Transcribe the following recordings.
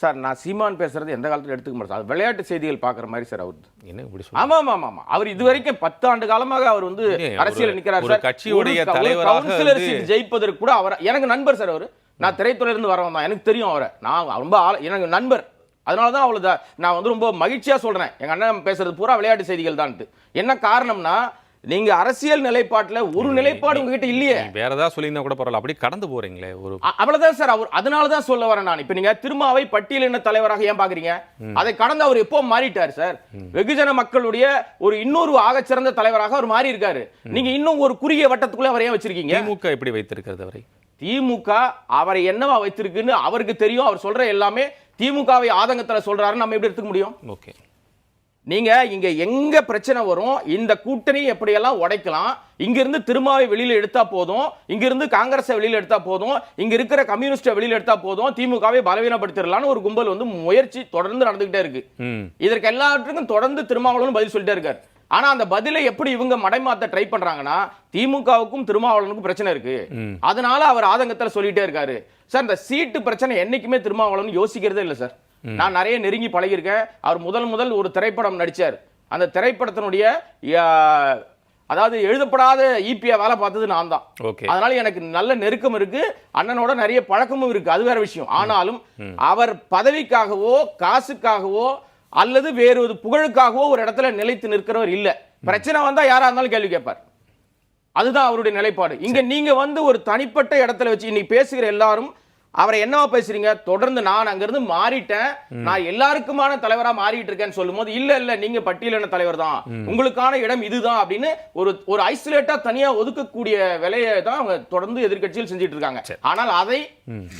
Sir நான் சீமான் பேசுறது எந்த காலத்துல எடுத்துக்க மாட்டேன். சார். விளையாட்டு செய்திகள் பார்க்குற மாதிரி சார் அவர். என்ன இப்படி சொல்றீங்க? ஆமா ஆமா ஆமா ஆமா அவர் இது வரைக்கும் பத்து ஆண்டு காலமாக அவர் வந்து அரசியல் நிக்கிறார் சார். கட்சியுடைய கவுன்சிலர் சீட் ஜெயிப்பதற்கு கூட அவர் எனக்கு நண்பர் சார் அவர். நான் திரைத்துறையில இருந்து வரவன் தான். எனக்கு தெரியும் அவரை. நான் ரொம்ப எனக்கு நண்பர். அதனால தான் அவ்வளோ நான் வந்து ரொம்ப மகிழ்ச்சியா சொல்றேன். எங்க அண்ணன் பேசுறது பூரா விளையாட்டு செய்திகள் தான்ட்டு. என்ன காரணம்னா நீங்க அரசியல் நிலைப்பாட்டுல ஒரு நிலைப்பாடு உங்ககிட்ட இல்லையே. வேற ஏதாவது சொல்லியிருந்தா கூட பரவாயில்ல. அப்படி கடந்து போறீங்களே ஒரு அவ்வளவுதான் சார். அவர் அதனால தான் சொல்ல வரேன் நான். இப்ப நீங்க திருமாவை பட்டியலின தலைவராக ஏன் பாக்குறீங்க? அதை கடந்து அவர் எப்போ மாறிட்டார் சார்? வெகுஜன மக்களுடைய ஒரு இன்னொரு ஆகச்சிறந்த தலைவராக அவர் மாறி இருக்காரு நீங்க இன்னும் ஒரு குறுகிய வட்டத்துக்குள்ள அவர் ஏன் வச்சிருக்கீங்க? திமுக எப்படி வைத்திருக்கிறது அவரை? திமுக அவரை என்னவா வைத்திருக்குன்னு அவருக்கு தெரியும். அவர் சொல்ற எல்லாமே திமுகவை ஆதங்கத்துல சொல்றாருன்னு நம்ம எப்படி எடுத்துக்க முடியும்? ஓகே. நீங்க இங்க எங்க பிரச்சனை வரும் இந்த கூட்டணி எப்படியெல்லாம் உடைக்கலாம் இங்க இருந்து திருமாவை வெளியில எடுத்தா போதும் இங்க இருந்து காங்கிரஸை வெளியில எடுத்தா போதும் இங்க இருக்கிற கம்யூனிஸ்டை வெளியில எடுத்தா போதும் திமுகவை பலவீனப்படுத்திடலாம்னு ஒரு கும்பல் வந்து முயற்சி தொடர்ந்து நடந்துகிட்டே இருக்கு. இதற்கு எல்லாத்துக்கும் தொடர்ந்து திருமாவளவன் பதில் சொல்லிட்டே இருக்காரு. ஆனா அந்த பதிலை எப்படி இவங்க மடைமாத்த ட்ரை பண்றாங்கன்னா திமுகவுக்கும் திருமாவளவனுக்கும் பிரச்சனை இருக்கு. அதனால அவர் ஆதங்கத்துல சொல்லிட்டே இருக்காரு. சார் இந்த சீட்டு பிரச்சனை என்னைக்குமே திருமாவளவன் யோசிக்கிறதே இல்லை சார். நான் நிறைய நெருங்கி பழகியிருக்கேன். அவர் முதல் முதல் ஒரு திரைப்படம் நடிச்சார். அந்த திரைப்படத்தினுடைய அதாவது எழுதப்படாத ஈபியா வேலை பார்த்தது நான் தான். ஓகே. அதனால எனக்கு நல்ல நெருக்கம் இருக்கு. அண்ணனோட நிறைய பழக்கமும் இருக்கு. அது வேற விஷயம். ஆனாலும் அவர் பதவிக்காகவோ காசுக்காகவோ அல்லது வேறு ஒரு புகழுக்காகவோ ஒரு இடத்துல நிலைத்து நிற்கிறவர் இல்ல. பிரச்சனை வந்தா யாரா இருந்தாலும் கேள்வி கேட்பார். அதுதான் அவருடைய நிலைப்பாடு. இங்க நீங்க வந்து ஒரு தனிப்பட்ட இடத்துல வச்சு இன்னைக்கு பேசுகிற எல்லாரும் அவரை என்னவா பேசுறீங்க? தொடர்ந்து நான் அங்கிருந்து மாறிட்டேன். நான் எல்லாருக்குமான தலைவரா மாறிட்டு இருக்கேன்னு சொல்லும்போது இல்ல இல்ல நீங்க பட்டியலின தலைவர் தான் உங்களுக்கான இடம் இதுதான் அப்படின்னு ஒரு ஒரு ஐசோலேட்டா தனியா ஒதுக்கக்கூடிய வேலையை தான் அவங்க தொடர்ந்து எதிர்க்கட்சியில் செஞ்சுட்டு இருக்காங்க. ஆனால் அதை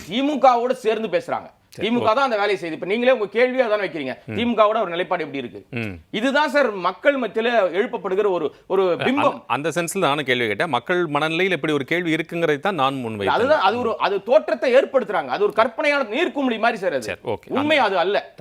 திமுகவோட சேர்ந்து பேசுறாங்க. திமுக தான் அந்த வேலையை செய்யுது. இப்ப நீங்களே உங்க கேள்வியா தான் வைக்கிறீங்க. திமுகவோட ஒரு நிலைப்பாடு எப்படி இருக்கு? இதுதான் சார் மக்கள் மத்தியில எழுப்பப்படுகிற ஒரு ஒரு பிம்பம். அந்த- சென்ஸ்ல நானும் கேள்வி கேட்டேன். மக்கள் மனநிலையில் இப்படி ஒரு கேள்வி இருக்குங்கிறதை தான் நான் முன்வைத்தேன் அதுதான் அது ஒரு அது தோற்றத்தை ஏற்படுத்துறாங்க. அது ஒரு கற்பனையான நீர்க்குமிழி மாதிரி சார் அது. உண்மை அது அல்ல.